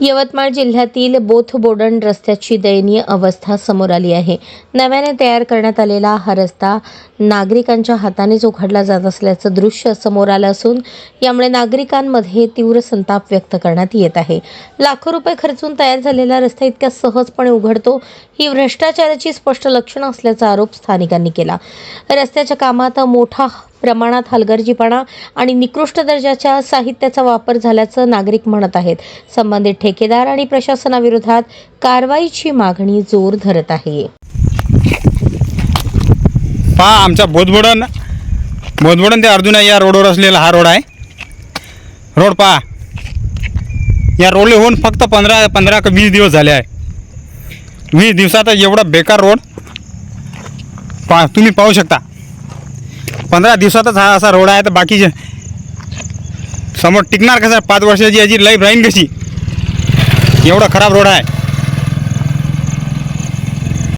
यवतमाळ जिल्ह्यातील बोथ बोडण रस्त्याची दयनीय अवस्था समोर आली आहे. नव्याने तयार करण्यात आलेला हा रस्ता नागरिकांच्या हातानेच उघडला जात असल्याचं दृश्य समोर आलं असून यामुळे नागरिकांमध्ये तीव्र संताप व्यक्त करण्यात येत आहे. लाखो रुपये खर्चून तयार झालेला रस्ता इतक्या सहजपणे उघडतो ही भ्रष्टाचाराची स्पष्ट लक्षणं असल्याचा आरोप स्थानिकांनी केला. रस्त्याच्या कामात मोठा प्रमाणात हलगर्जीपणा आणि निकृष्ट दर्जाच्या साहित्याचा वापर झाल्याचं नागरिक म्हणत आहेत. संबंधित ठेकेदार आणि प्रशासनाविरोधात कारवाईची मागणी जोर धरत आहे. पहा आमचा बोधबोडन बोधबोडन ते अर्जुना या रोडवर असलेला हा रोड आहे. रोड पहा. या रोडले होऊन फक्त पंधरा पंधरा का वीस दिवस झाले आहे. वीस दिवसात एवढा बेकार रोड पा तुम्ही पाहू शकता. पंधरा दिवसातच हा असा रोड आहे तर बाकीचे समोर टिकणार कसा? पाच वर्षाची याची लाईफ राहीन कशी? एवढा खराब रोड आहे.